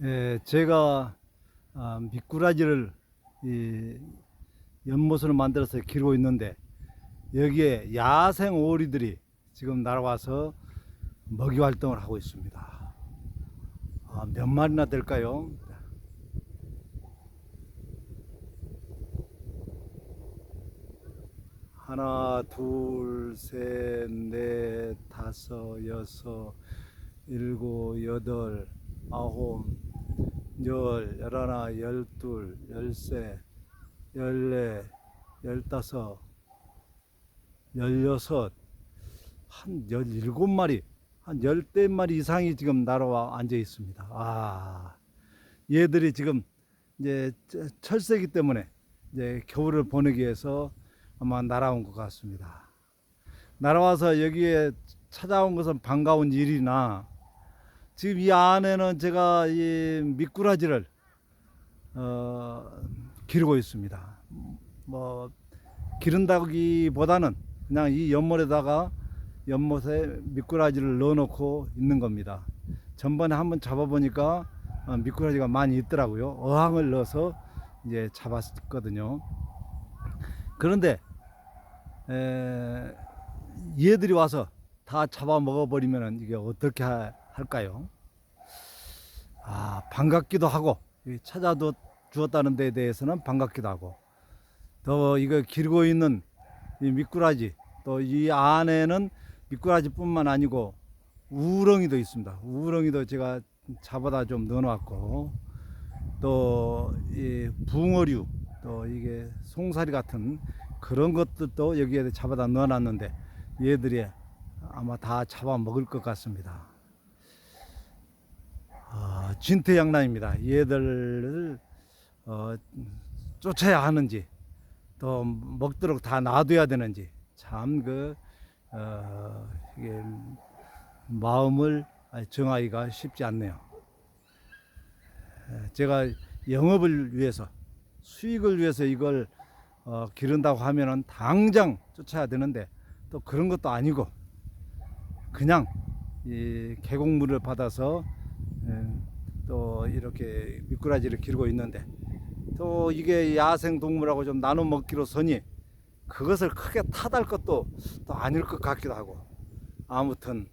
예, 제가 아, 미꾸라지를 이 연못으로 만들어서 기르고 있는데 여기에 야생 오리들이 지금 날아와서 먹이 활동을 하고 있습니다. 아, 몇 마리나 될까요? 하나, 둘, 셋, 넷, 다섯, 여섯, 일곱, 여덟, 아홉, 열, 열하나, 열둘, 열세, 열네, 열다섯, 열여섯, 한 열일곱 마리, 한 열대 마리 이상이 지금 날아와 앉아 있습니다. 아, 얘들이 지금 이제 철- 철새기 때문에 이제 겨울을 보내기 위해서 아마 날아온 것 같습니다. 날아와서 여기에 찾아온 것은 반가운 일이나 지금 이 안에는 제가 이 미꾸라지를 어, 기르고 있습니다. 뭐 기른다기보다는 그냥 이 연못에다가 연못에 미꾸라지를 넣어놓고 있는 겁니다. 전번에 한번 잡아보니까 어, 미꾸라지가 많이 있더라고요. 어항을 넣어서 이제 잡았거든요. 그런데 에, 얘들이 와서 다 잡아 먹어버리면 이게 어떻게 하- 할까요? 아 반갑기도 하고 이 찾아도 주었다는 데에 대해서는 반갑기도 하고 또 이거 기르고 있는 이 미꾸라지 또 이 안에는 미꾸라지뿐만 아니고 우렁이도 있습니다. 우렁이도 제가 잡아다 좀 넣어놨고 또 이 붕어류 또 이게 송사리 같은 그런 것들도 여기에 잡아다 넣어놨는데 얘들이 아마 다 잡아 먹을 것 같습니다. 아, 진퇴양난입니다. 얘들을 어, 쫓아야 하는지 또 먹도록 다 놔둬야 되는지 참그 어, 이게 마음을 정하기가 쉽지 않네요. 에, 제가 영업을 위해서 수익을 위해서 이걸 어, 기른다고 하면은 당장 쫓아야 되는데 또 그런 것도 아니고 그냥 이 계곡물을 받아서 에, 또 이렇게 미꾸라지를 기르고 있는데 또 이게 야생 동물하고 좀 나눠 먹기로 서니 그것을 크게 탓할 것도 또 아닐 것 같기도 하고 아무튼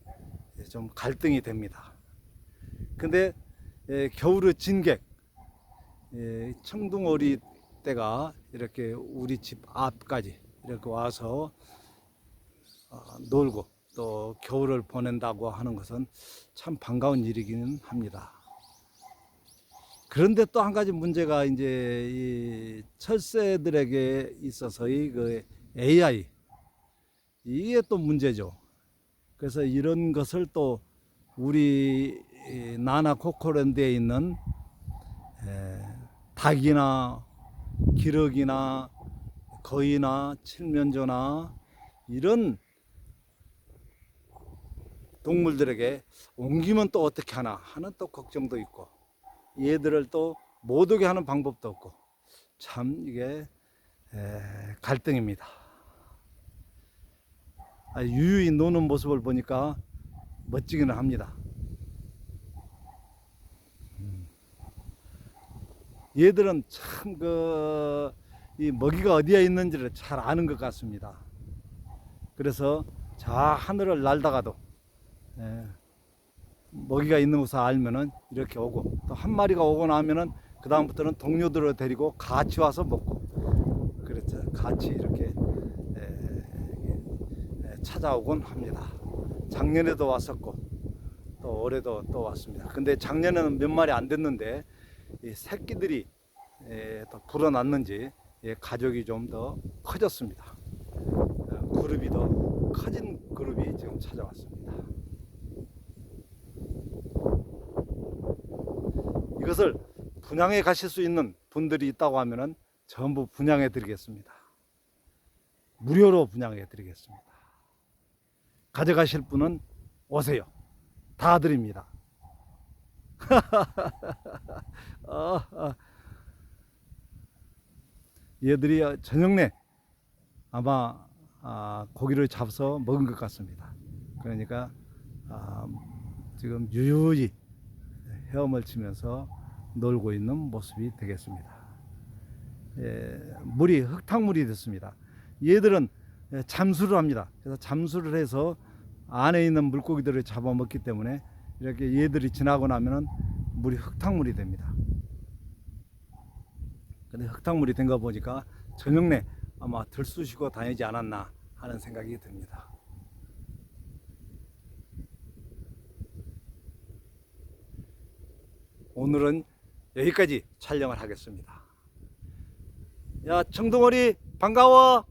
좀 갈등이 됩니다. 근데 에, 겨울의 진객 예, 청둥오리 때가 이렇게 우리 집 앞까지 이렇게 와서 어, 놀고 또 겨울을 보낸다고 하는 것은 참 반가운 일이기는 합니다. 그런데 또 한 가지 문제가 이제 이 철새들에게 있어서의 그 AI 이게 또 문제죠. 그래서 이런 것을 또 우리 이 나나 코코랜드에 있는 에, 닭이나 기러기나 거위나 칠면조나 이런 동물들에게 옮기면 또 어떻게 하나 하는 또 걱정도 있고 얘들을 또 못 오게 하는 방법도 없고 참 이게 에, 갈등입니다. 아, 유유히 노는 모습을 보니까 멋지기는 합니다. 음. 얘들은 참 그 이 먹이가 어디에 있는지를 잘 아는 것 같습니다. 그래서 저 하늘을 날다가도 예, 먹이가 있는 것을 알면은 이렇게 오고 또 한 마리가 오고 나면은 그 다음부터는 동료들을 데리고 같이 와서 먹고 그렇죠 같이 이렇게 찾아오곤 합니다. 작년에도 왔었고 또 올해도 또 왔습니다. 근데 작년에는 몇 마리 안 됐는데 이 새끼들이 에, 더 불어났는지 예, 가족이 좀 더 커졌습니다. 어, 그룹이 더 커진 그룹이 지금 찾아왔습니다. 이것을 분양해 가실 수 있는 분들이 있다고 하면은 전부 분양해 드리겠습니다. 무료로 분양해 드리겠습니다. 가져가실 분은 오세요. 다 드립니다. 아, 아. 얘들이 저녁 내 아마 아, 고기를 잡아서 먹은 것 같습니다. 그러니까 아, 지금 유유히 헤엄을 치면서 놀고 있는 모습이 되겠습니다. 예, 물이 흙탕물이 됐습니다. 얘들은 예, 잠수를 합니다. 그래서 잠수를 해서 안에 있는 물고기들을 잡아먹기 때문에 이렇게 얘들이 지나고 나면은 물이 흙탕물이 됩니다. 근데 흙탕물이 된 거 보니까 저녁내 아마 들쑤시고 다니지 않았나 하는 생각이 듭니다. 오늘은 여기까지 촬영을 하겠습니다. 야, 청동어리 반가워.